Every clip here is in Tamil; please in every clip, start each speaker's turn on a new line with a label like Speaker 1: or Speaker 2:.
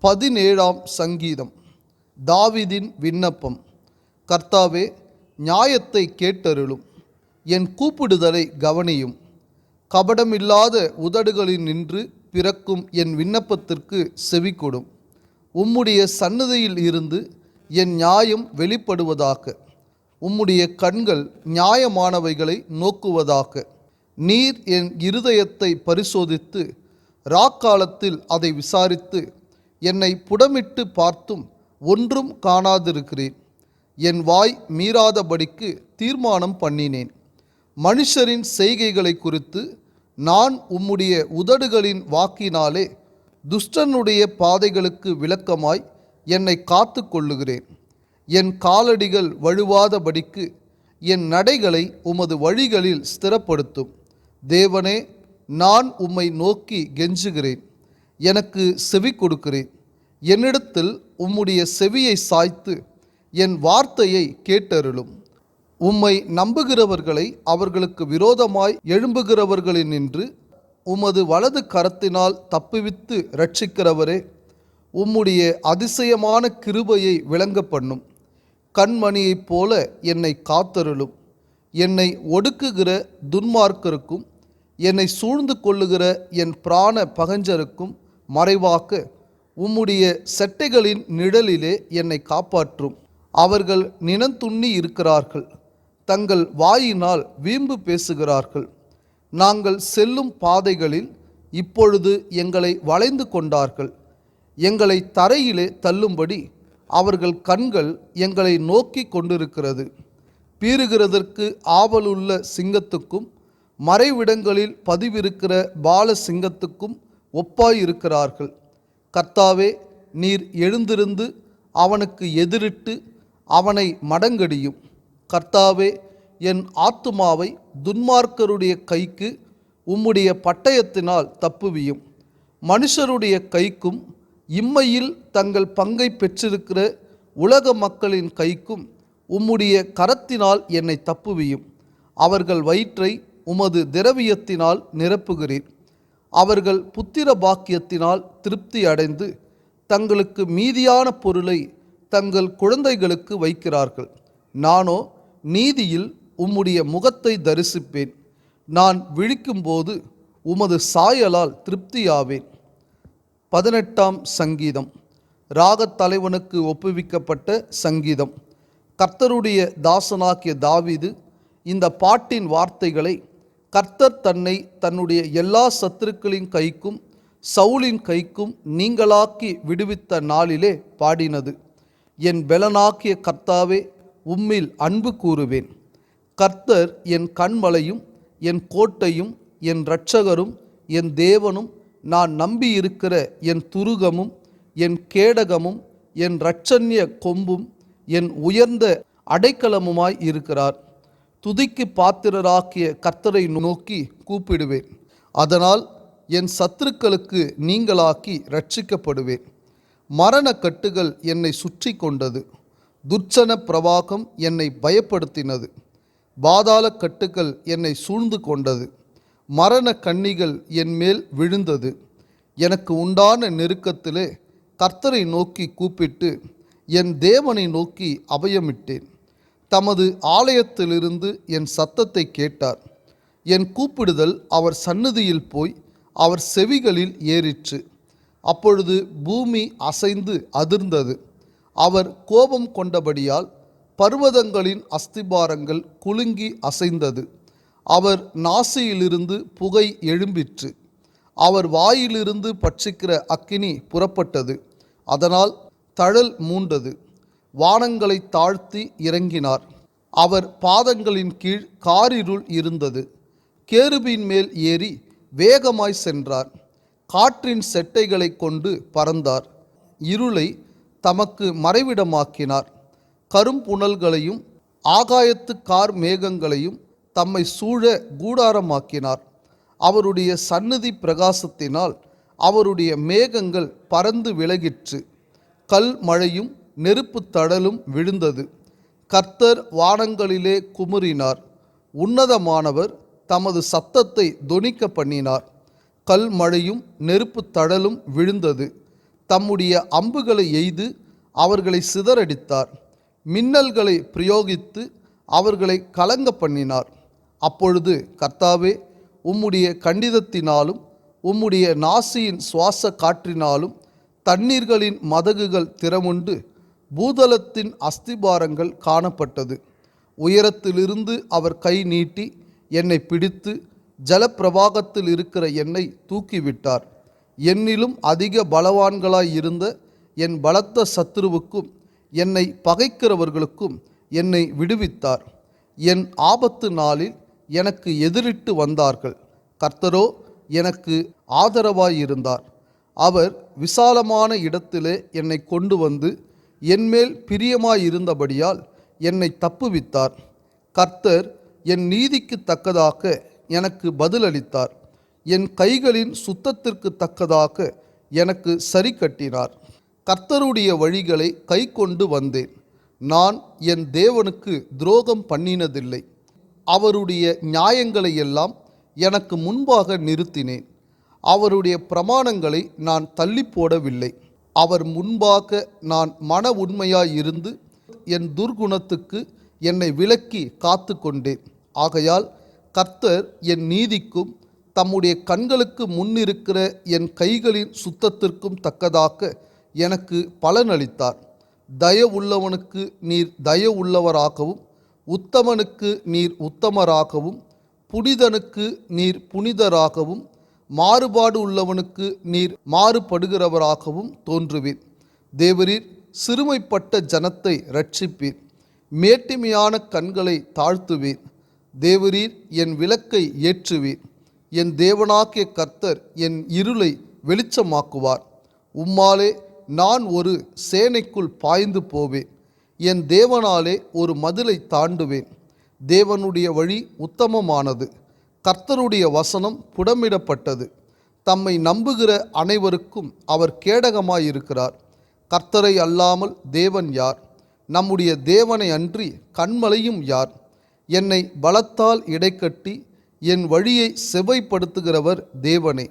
Speaker 1: பதினேழாம் சங்கீதம். தாவிதின் விண்ணப்பம். கர்த்தாவே நியாயத்தை கேட்டருளும். என் கூப்பிடுதலை கவனியும். கபடமில்லாத உதடுகளில் நின்று பிறக்கும் என் விண்ணப்பத்திற்கு செவிக்கொடும் உம்முடைய சன்னதியில் இருந்து என் நியாயம் வெளிப்படுவதாக. உம்முடைய கண்கள் நியாயமானவைகளை நோக்குவதாக. நீர் என் இருதயத்தை பரிசோதித்து ராக்காலத்தில் அதை விசாரித்து என்னை புடமிட்டு பார்த்தும் ஒன்றும் காணாதிருக்கிறேன். என் வாய் மீறாதபடிக்கு தீர்மானம் பண்ணினேன். மனுஷரின் செய்கைகளை குறித்து நான் உம்முடைய உதடுகளின் வாக்கினாலே துஷ்டனுடைய பாதைகளுக்கு விளக்கமாய் என்னை காத்து கொள்ளுகிறேன். என் காலடிகள் வழுவாதபடிக்கு என் நடைகளை உமது வழிகளில் ஸ்திரப்படுத்தும். தேவனே நான் உம்மை நோக்கி கெஞ்சுகிறேன். எனக்கு செவி கொடுக்கிறேன். என்னிடத்தில் உம்முடைய செவியை சாய்த்து என் வார்த்தையை கேட்டருளும். உம்மை நம்புகிறவர்களை அவர்களுக்கு விரோதமாய் எழும்புகிறவர்களினின்று உமது வலது கரத்தினால் தப்புவித்து ரட்சிக்கிறவரே உம்முடைய அதிசயமான கிருபையை விளங்க பண்ணும் கண்மணியைப் போல என்னை காத்தருளும். என்னை ஒடுக்குகிற துன்மார்க்கருக்கும் என்னை சூழ்ந்து கொள்ளுகிற என் பிராண பகஞ்சருக்கும் மறைவாக்க உம்முடைய செட்டைகளின் நிழலிலே என்னை காப்பாற்றும். அவர்கள் நினந்துண்ணி இருக்கிறார்கள். தங்கள் வாயினால் வீம்பு பேசுகிறார்கள். நாங்கள் செல்லும் பாதைகளில் இப்பொழுது எங்களை வளைந்து கொண்டார்கள். எங்களை தரையிலே தள்ளும்படி அவர்கள் கண்கள் எங்களை நோக்கி கொண்டிருக்கிறது. பீறுகிறதற்கு ஆவலுள்ள சிங்கத்துக்கும் மறைவிடங்களில் பதிவிருக்கிற பால சிங்கத்துக்கும் ஒப்பாயிருக்கிறார்கள். கர்த்தாவே நீர் எழுந்திருந்து அவனுக்கு எதிரிட்டு அவனை மடங்கடியும். கர்த்தாவே என் ஆத்துமாவை துன்மார்க்கருடைய கைக்கு உம்முடைய பட்டயத்தினால் தப்புவியும். மனுஷருடைய கைக்கும் இம்மையில் தங்கள் பங்கை பெற்றிருக்கிற உலக மக்களின் கைக்கும் உம்முடைய கரத்தினால் என்னை தப்புவியும். அவர்கள் வயிற்றை உமது திரவியத்தினால் நிரப்புகிறீர். அவர்கள் புத்திர பாக்கியத்தினால் திருப்தி அடைந்து தங்களுக்கு மீதியான பொருளை தங்கள் குழந்தைகளுக்கு வைக்கிறார்கள். நானோ நீதியில் உம்முடைய முகத்தை தரிசிப்பேன். நான் விழிக்கும்போது உமது சாயலால் திருப்தியாவேன். பதினெட்டாம் சங்கீதம். ராகத் தலைவனுக்கு ஒப்புவிக்கப்பட்ட சங்கீதம். கர்த்தருடைய தாசனாகிய தாவிது இந்த பாட்டின் வார்த்தைகளை கர்த்தர் தன்னை தன்னுடைய எல்லா சத்துருக்களின் கைக்கும் சவுலின் கைக்கும் நீங்களாக்கி விடுவித்த நாளிலே பாடினது. என் பெலனாக்கிய கர்த்தாவே உம்மில் அன்பு கூறுவேன். கர்த்தர் என் கண்மலையும் என் கோட்டையும் என் இரட்சகரும் என் தேவனும் நான் நம்பியிருக்கிற என் துருகமும் என் கேடகமும் என் இரட்சண்ய கொம்பும் என் உயர்ந்த அடைக்கலமுமாய் இருக்கிறார். துதிக்கு பாத்திரராக்கிய கர்த்தரை நோக்கி கூப்பிடுவேன். அதனால் என் சத்துருக்களுக்கு நீங்களாக்கி ரட்சிக்கப்படுவேன் மரண கட்டுகள் என்னை சுற்றி கொண்டது. துர்ச்சன பிரவாகம் என்னை பயப்படுத்தினது. பாதாள கட்டுகள் என்னை சூழ்ந்து கொண்டது. மரண கண்ணிகள் என் மேல் விழுந்தது. எனக்கு உண்டான நெருக்கத்திலே கர்த்தரை நோக்கி கூப்பிட்டு என் தேவனை நோக்கி அபயமிட்டேன். தமது ஆலயத்திலிருந்து என் சத்தத்தை கேட்டார். என் கூப்பிடுதல் அவர் சந்நிதியில் போய் அவர் செவிகளில் ஏறிற்று. அப்பொழுது பூமி அசைந்து அதிர்ந்தது. அவர் கோபம் கொண்டபடியால் பர்வதங்களின் அஸ்திபாரங்கள் குலுங்கி அசைந்தது. அவர் நாசியிலிருந்து புகை எழும்பிற்று. அவர் வாயிலிருந்து பட்சிக்கிற அக்கினி புறப்பட்டது. அதனால் தழல் மூண்டது. வானங்களை தாழ்த்தி இறங்கினார். அவர் பாதங்களின் கீழ் காரிருள் இருந்தது. கேருபின் மேல் ஏறி வேகமாய் சென்றார். காற்றின் செட்டைகளை கொண்டு பறந்தார். இருளை தமக்கு மறைவிடமாக்கினார். கரும்புணல்களையும் ஆகாயத்து கார் மேகங்களையும் தம்மை சூழ கூடாரமாக்கினார். அவருடைய சந்நிதி பிரகாசத்தினால் அவருடைய மேகங்கள் பறந்து விலகிற்று. கல் மழையும் நெருப்பு தடலும் விழுந்தது. கர்த்தர் வானங்களிலே குமுறினார். உன்னதமானவர் தமது சத்தத்தை தொனிக்க பண்ணினார். கல் மழையும் நெருப்பு தடலும் விழுந்தது. தம்முடைய அம்புகளை எய்து அவர்களை சிதறடித்தார். மின்னல்களை பிரயோகித்து அவர்களை கலங்க பண்ணினார். அப்பொழுது கர்த்தாவே உம்முடைய கண்டிதத்தினாலும் உம்முடைய நாசியின் சுவாச காற்றினாலும் தண்ணீர்களின் மதகுகள் திறமுண்டு பூதலத்தின் அஸ்திபாரங்கள் காணப்பட்டது. உயரத்திலிருந்து அவர் கை நீட்டி என்னை பிடித்து ஜலப்பிரவாகத்தில் இருக்கிற என்னை தூக்கிவிட்டார். என்னிலும் அதிக பலவான்களாயிருந்த என் பலத்த சத்துருவுக்கும் என்னை பகைக்கிறவர்களுக்கும் என்னை விடுவித்தார். என் ஆபத்து நாளில் எனக்கு எதிரிட்டு வந்தார்கள். கர்த்தரோ எனக்கு ஆதரவாயிருந்தார். அவர் விசாலமான இடத்திலே என்னை கொண்டு வந்து என்மேல் பிரியமாயிருந்தபடியால் என்னை தப்புவித்தார். கர்த்தர் என் நீதிக்கு தக்கதாக எனக்கு பதிலளித்தார். என் கைகளின் சுத்தத்திற்கு தக்கதாக எனக்கு சரி கட்டினார் கர்த்தருடைய வழிகளை கை கொண்டு வந்தேன். நான் என் தேவனுக்கு துரோகம் பண்ணினதில்லை. அவருடைய நியாயங்களை எல்லாம் எனக்கு முன்பாக நிறுத்தினேன். அவருடைய பிரமாணங்களை நான் தள்ளி போடவில்லை அவர் முன்பாக நான் மன உண்மையாயிருந்து என் துர்குணத்துக்கு என்னை விலக்கி காத்து கொண்டேன் ஆகையால் கர்த்தர் என் நீதிக்கும் தம்முடைய கண்களுக்கு முன்னிருக்கிற என் கைகளின் சுத்தத்திற்கும் தக்கதாக எனக்கு பலனளித்தார். தய உள்ளவனுக்கு நீர் தய உள்ளவராகவும் உத்தமனுக்கு நீர் உத்தமராகவும் புனிதனுக்கு நீர் புனிதராகவும் மாறுபாடு உள்ளவனுக்கு நீர் மாறுபடுகிறவராகவும் தோன்றுவீர். தேவரீர் சிறுமைப்பட்ட ஜனத்தை ரட்சிப்பீர் மேட்டிமையான கண்களை தாழ்த்துவீர். தேவரீர் என் விளக்கை ஏற்றுவீர். என் தேவனாக்கிய கர்த்தர் என் இருளை வெளிச்சமாக்குவார். உம்மாலே நான் ஒரு சேனைக்குள் பாய்ந்து போவேன். என் தேவனாலே ஒரு மதிலை தாண்டுவேன். தேவனுடைய வழி உத்தமமானது. கர்த்தருடைய வசனம் புடமிடப்பட்டது. தம்மை நம்புகிற அனைவருக்கும் அவர் கேடகமாயிருக்கிறார். கர்த்தரை அல்லாமல் தேவன் யார்? நம்முடைய தேவனை அன்றி கண்மலையும் யார்? என்னை பலத்தால் இடைக்கட்டி என் வழியை செவைப்படுத்துகிறவர் தேவனே.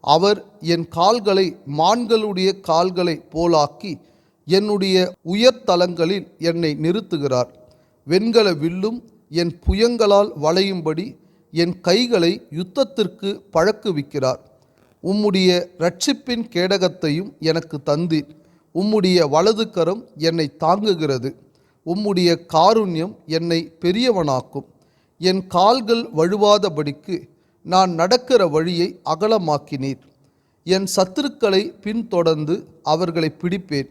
Speaker 1: அவர் என் கால்களை மான்களுடைய கால்களை போலாக்கி என்னுடைய உயர்தலங்களில் என்னை நிறுத்துகிறார். வெண்கல வில்லும் என் புயங்களால் வளையும்படி என் கைகளை யுத்தத்திற்கு பழக்குவிக்கிறார். உம்முடைய இரட்சிப்பின் கேடகத்தையும் எனக்கு தந்தீர். உம்முடைய வலது கரம் என்னை தாங்குகிறது. உம்முடைய காருண்யம் என்னை பெரியவனாக்கும். என் கால்கள் வழுவாதபடிக்கு நான் நடக்கிற வழியை அகலமாக்கினீர். என் சத்துருக்களை பின்தொடர்ந்து அவர்களை பிடிப்பேன்.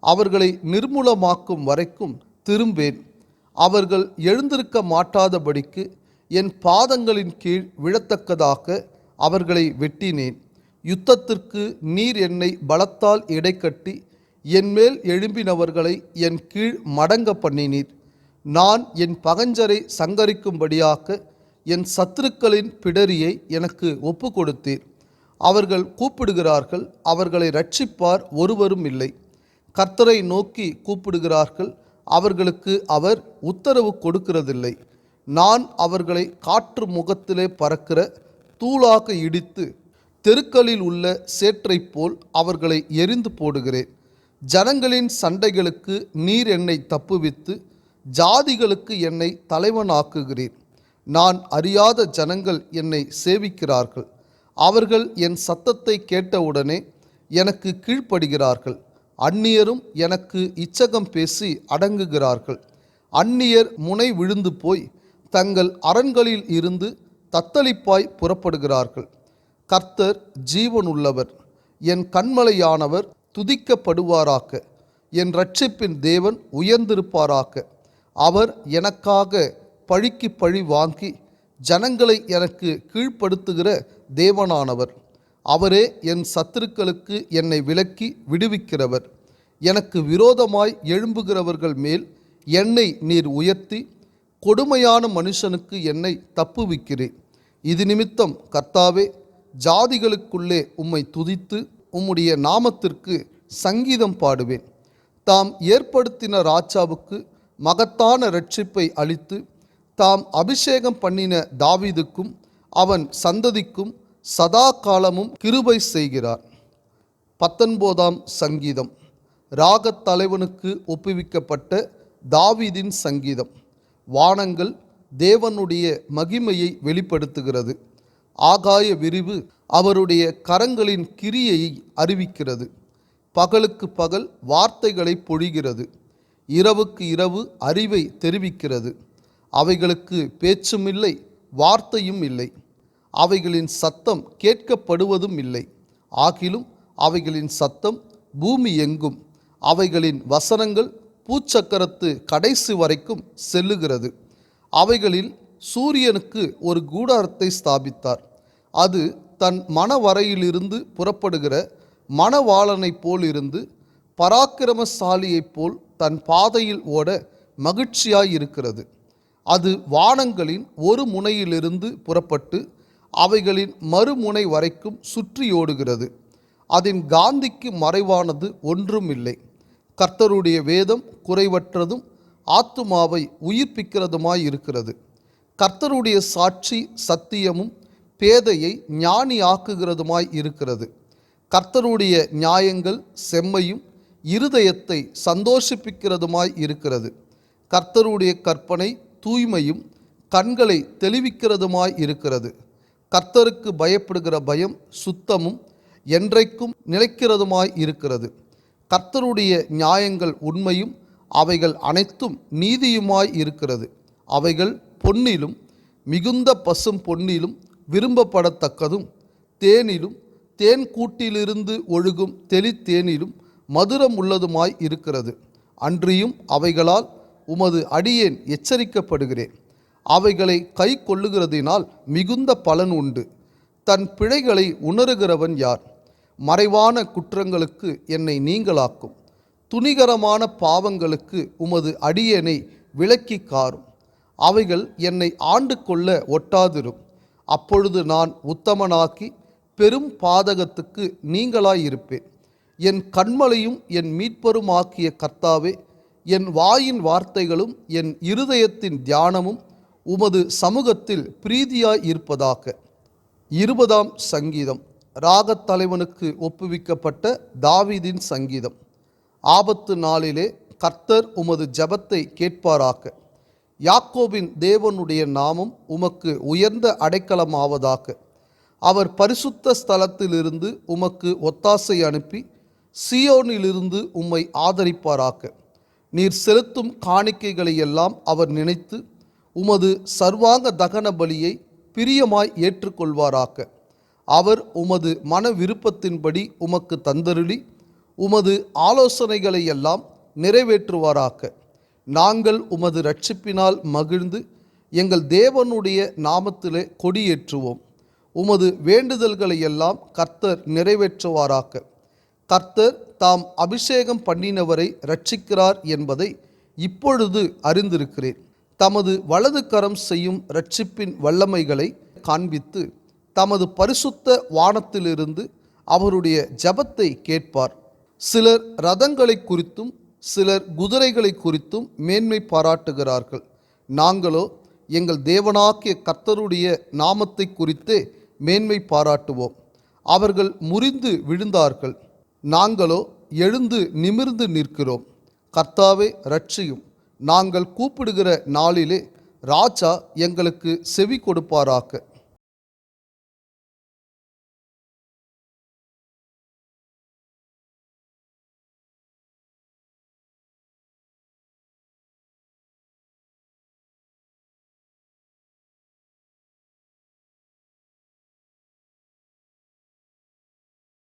Speaker 1: அவர்களை நிர்மூலமாக்கும் வரைக்கும் திரும்பேன். அவர்கள் எழுந்திருக்க மாட்டாதபடிக்கு என் பாதங்களின் கீழ் விழத்தக்கதாக அவர்களை வெட்டினேன். யுத்தத்திற்கு நீர் என்னை பலத்தால் இடைக்கட்டி என்மேல் எழும்பினவர்களை என் கீழ் மடங்க பண்ணினீர். நான் என் பகஞ்சரை சங்கரிக்கும்படியாக என் சத்துருக்களின் பிடரியை எனக்கு ஒப்பு கொடுத்தீர் அவர்கள் கூப்பிடுகிறார்கள் அவர்களை ரட்சிப்பார் ஒருவரும் இல்லை. கர்த்தரை நோக்கி கூப்பிடுகிறார்கள் அவர்களுக்கு அவர் உத்தரவு கொடுக்கிறதில்லை. நான் அவர்களை காற்று முகத்திலே பறக்கிற தூளாக இடித்து தெருக்களில் உள்ள சேற்றைப் போல் அவர்களை எரிந்து போடுகிறேன். ஜனங்களின் சண்டைகளுக்கு நீர் என்னை தப்புவித்து ஜாதிகளுக்கு என்னை தலைவனாக்குகிறேன். நான் அறியாத ஜனங்கள் என்னை சேவிக்கிறார்கள். அவர்கள் என் சத்தத்தை கேட்டவுடனே எனக்கு கீழ்ப்படுகிறார்கள். அந்நியரும் எனக்கு இச்சகம் பேசி அடங்குகிறார்கள். அந்நியர் முனை விழுந்து போய் தங்கள் அரண்களில் இருந்து தத்தளிப்பாய் புறப்படுகிறார்கள். கர்த்தர் ஜீவனுள்ளவர். என் கண்மலையானவர் துதிக்கப்படுவாராக. என் ரட்சிப்பின் தேவன் உயர்ந்திருப்பாராக. அவர் எனக்காக பழிக்கு பழி வாங்கி ஜனங்களை எனக்கு கீழ்ப்படுத்துகிற தேவனானவர். அவரே என் சத்துருக்களுக்கு என்னை விலக்கி விடுவிக்கிறவர். எனக்கு விரோதமாய் எழும்புகிறவர்கள் மேல் என்னை நீர் உயர்த்தி கொடுமையான மனுஷனுக்கு என்னை தப்புவிக்கிறேன் இது நிமித்தம் கர்த்தாவே ஜாதிகளுக்குள்ளே உம்மை துதித்து உம்முடைய நாமத்திற்கு சங்கீதம் பாடுவேன். தாம் ஏற்படுத்தின ராஜாவுக்கு மகத்தான ரட்சிப்பை அளித்து தாம் அபிஷேகம் பண்ணின தாவீதுக்கும் அவன் சந்ததிக்கும் சதா காலமும் கிருபை செய்கிறார். பத்தொன்பதாம் சங்கீதம். ராகத் தலைவனுக்கு ஒப்புவிக்கப்பட்ட தாவீதின் சங்கீதம். வானங்கள் தேவனுடைய மகிமையை வெளிப்படுத்துகிறது. ஆகாய விரிவு அவருடைய கரங்களின் கிரியையை அறிவிக்கிறது. பகலுக்கு பகல் வார்த்தைகளை பொழிகிறது. இரவுக்கு இரவு அறிவை தெரிவிக்கிறது. அவைகளுக்கு பேச்சும் இல்லை வார்த்தையும் இல்லை. அவைகளின் சத்தம் கேட்கப்படுவதும் இல்லை. ஆகிலும் அவைகளின் சத்தம் பூமி எங்கும். அவைகளின் வசனங்கள் பூச்சக்கரத்து கடைசி வரைக்கும் செல்லுகிறது. அவைகளில் சூரியனுக்கு ஒரு கூடாரத்தை ஸ்தாபித்தார். அது தன் மணவரையிலிருந்து புறப்படுகிற மணவாளனைப் போல் இருந்து பராக்கிரமசாலியைப் போல் தன் பாதையில் ஓட மகிழ்ச்சியாய் இருக்கிறது அது வானங்களின் ஒரு முனையிலிருந்து புறப்பட்டு அவைகளின் மறுமுனை வரைக்கும் சுற்றியோடுகிறது அதன் காந்திக்கு மறைவானது ஒன்றும் இல்லை கர்த்தருடைய வேதம் குறைவற்றதும் ஆத்துமாவை உயிர்ப்பிக்கிறதுமாய் இருக்கிறது. கர்த்தருடைய சாட்சி சத்தியமும் பேதையை ஞானி ஆக்குகிறதுமாய் இருக்கிறது. கர்த்தருடைய நியாயங்கள் செம்மையும் இருதயத்தை சந்தோஷிப்பிக்கிறதுமாய் இருக்கிறது. கர்த்தருடைய கற்பனை தூய்மையும் கண்களை தெளிவிக்கிறதுமாய் இருக்கிறது. கர்த்தருக்கு பயப்படுகிற பயம் சுத்தமும் என்றைக்கும் நிலைக்கிறதுமாய் இருக்கிறது. கர்த்தருடைய நியாயங்கள் உண்மையும் அவைகள் அனைத்தும் நீதியுமாய் இருக்கிறது. அவைகள் பொன்னிலும் மிகுந்த பசும் பொன்னிலும் விரும்பப்படத்தக்கதும் தேனிலும் தேன் கூட்டிலிருந்து ஒழுகும் தெளித்தேனிலும் மதுரம் உள்ளதுமாய் இருக்கிறது. அன்றியும் அவைகளால் உமது அடியேன் எச்சரிக்கப்படுகிறேன். அவைகளை கை கொள்ளுகிறதினால் மிகுந்த பலன் உண்டு. தன் பிழைகளை உணருகிறவன் யார்? மறைவான குற்றங்களுக்கு என்னை நீங்களாக்கும். துணிகரமான பாவங்களுக்கு உமது அடியனை விலக்கி காரும். அவைகள் என்னை ஆண்டு கொள்ள ஒட்டாதிரும். அப்பொழுது நான் உத்தமனாக்கி பெரும் பாதகத்துக்கு நீங்களாயிருப்பேன். என் கண்மலையும் என் மீட்பருமாக்கிய கர்த்தாவே என் வாயின் வார்த்தைகளும் என் இருதயத்தின் தியானமும் உமது சமூகத்தில் பிரீதியாய் இருப்பதாக. இருபதாம் சங்கீதம். ராகத் தலைவனுக்கு ஒப்புவிக்கப்பட்ட தாவீதின் சங்கீதம். ஆபத்து நாளிலே கர்த்தர் உமது ஜெபத்தை கேட்பாராக்க யாக்கோபின் தேவனுடைய நாமம் உமக்கு உயர்ந்த அடைக்கலமாவதாக. அவர் பரிசுத்த ஸ்தலத்திலிருந்து உமக்கு ஒத்தாசை அனுப்பி சியோனிலிருந்து உம்மை ஆதரிப்பாராக்க நீர் செலுத்தும் காணிக்கைகளை எல்லாம் அவர் நினைத்து உமது சர்வாங்க தகன பலியை பிரியமாய் ஏற்றுக்கொள்வாராக்க அவர் உமது மன விருப்பத்தின்படி உமக்கு தந்தருளி உமது ஆலோசனைகளை எல்லாம் நிறைவேற்றுவாராக. நாங்கள் உமது ரட்சிப்பினால் மகிழ்ந்து எங்கள் தேவனுடைய நாமத்திலே கொடியேற்றுவோம். உமது வேண்டுதல்களை எல்லாம் கர்த்தர் நிறைவேற்றுவாராக. கர்த்தர் தாம் அபிஷேகம் பண்ணினவரை ரட்சிக்கிறார் என்பதை இப்பொழுது அறிந்திருக்கிறேன். தமது வலது கரம் செய்யும் ரட்சிப்பின் வல்லமைகளை காண்பித்து தமது பரிசுத்த வானத்திலிருந்து அவருடைய ஜபத்தை கேட்பார். சிலர் ரதங்களை குறித்தும் சிலர் குதிரைகளை குறித்தும் மேன்மை பாராட்டுகிறார்கள். நாங்களோ எங்கள் தேவனாக்கிய கர்த்தருடைய நாமத்தை குறித்தே மேன்மை பாராட்டுவோம். அவர்கள் முறிந்து விழுந்தார்கள். நாங்களோ எழுந்து நிமிர்ந்து நிற்கிறோம். கர்த்தாவே ரட்சியும் நாங்கள் கூப்பிடுகிற நாளிலே ராஜா எங்களுக்கு செவி கொடுப்பாராக.